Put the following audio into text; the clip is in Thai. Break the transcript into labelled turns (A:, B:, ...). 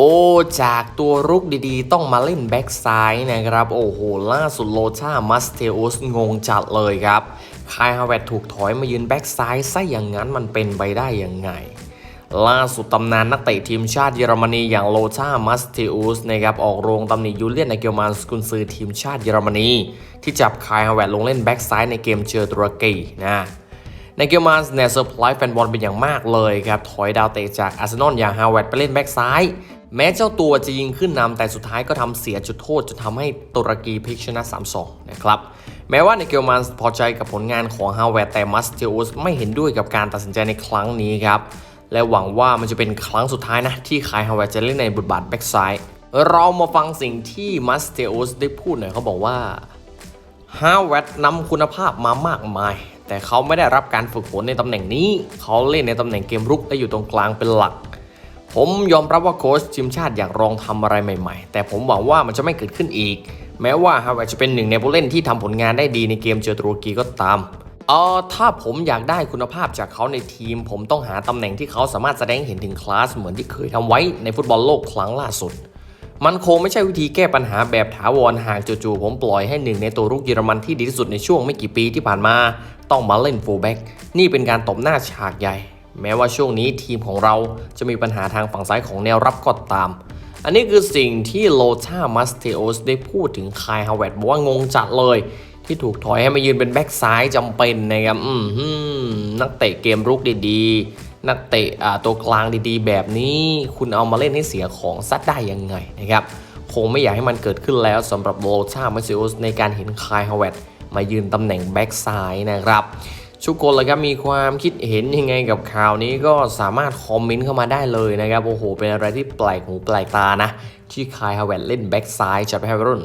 A: โอ้ จากตัวรุกดีๆ ต้องมาเล่นแบ็กซ้ายนะครับ โอ้โห ล่าสุดโลชามัสเทอุสงงจัดเลยครับ คายฮาวเวตถูกถอยมายืนแบ็กซ้ายซะอย่างนั้นมันเป็นไปได้ยังไง ล่าสุดตำนานนักเตะทีมชาติเยอรมนีอย่างโลชามัสเทอุสนะครับ ออกโรงตำหนิยูเลียนไนเกลมานสกุนซือทีมชาติเยอรมนี ที่จับคายฮาวเวตลงเล่นแบ็กซ้ายในเกมเจอตุรกีนะ ในเกมมาสเนี่ยเซอร์ไพรส์แฟนบอลเป็นอย่างมากเลยครับถอยดาวเตะจากอาร์เซนอลอย่างฮาวเวิร์ดไปเล่นแบ็กซ้ายแม้เจ้าตัวจะยิงขึ้นนำแต่สุดท้ายก็ทำเสียจุดโทษจนทำให้ตุรกีพลิกชนะ 3-2 นะครับแม้ว่าในเกลมันพอใจกับผลงานของฮาวเวดแต่มัสเตอุสไม่เห็นด้วยกับการตัดสินใจในครั้งนี้ครับ และหวังว่ามันจะเป็นครั้งสุดท้ายนะ ที่คายฮาวเวดจะเล่นในบทบาทแบ็กซ้ายเรามาฟังสิ่งที่มัสเตอุสได้พูดหน่อยเขาบอกว่าฮาวเวดนำคุณภาพมามากมาย แต่เขาไม่ได้รับการฝึกฝนในตำแหน่งนี้ เขาเล่นในตำแหน่งเกมรุกและอยู่ตรงกลางเป็นหลัก ผมยอมรับว่าโค้ชทีมชาติอยากลองทำอะไรใหม่ๆ แต่ผมหวังว่ามันจะไม่เกิดขึ้นอีก แม้ว่าฮาวเวิร์ดจะเป็นหนึ่งในผู้เล่นที่ทำผลงานได้ดีในเกมเจอตุรกีก็ตามเออถ้าผมอยากได้คุณภาพจากเขาในทีม ผมต้องหาตำแหน่งที่เขาสามารถแสดงเห็นถึงคลาสเหมือนที่เคยทำไว้ในฟุตบอลโลกครั้งล่าสุด มันคงไม่ใช่วิธีแก้ปัญหาแบบถาวรหากจู่ๆผมปล่อยให้หนึ่งในตัวรุกเยอรมันที่ดีที่สุดในช่วงไม่กี่ปีที่ผ่านมา ต้องมาเล่นฟูลแบ็กนี่เป็นการตบหน้าฉากใหญ่ แม้ว่าช่วงนี้ทีมของเราจะมีปัญหาทางฝั่งซ้ายของแนวรับก็ตาม อันนี้คือสิ่งที่โลชามัสเทโอสได้พูดถึงคายฮาวเวตบอกว่างงจัดเลย ที่ถูกถอยให้มายืนเป็นแบ็กซ้ายจำเป็นนะครับนักเตะเกมรุกดีๆ นักเตะตัวกลางดีๆ แบบนี้คุณเอามาเล่นให้เสียของซัดได้ยังไงนะครับคงไม่อยากให้มันเกิดขึ้นแล้วสำหรับโลชามัสเทโอสในการเห็นคายฮาวเวตมายืนตำแหน่งแบ็กซ้ายนะครับทุกคนเลยครับมีความคิดเห็นยังไงกับข่าวนี้ก็สามารถคอมเมนต์เข้ามาได้เลยนะครับโอ้โหเป็นอะไรที่แปลกหูแปลกตานะ ที่คายฮาวเวตเล่นแบ็กซ้ายจะไปให้รุ่น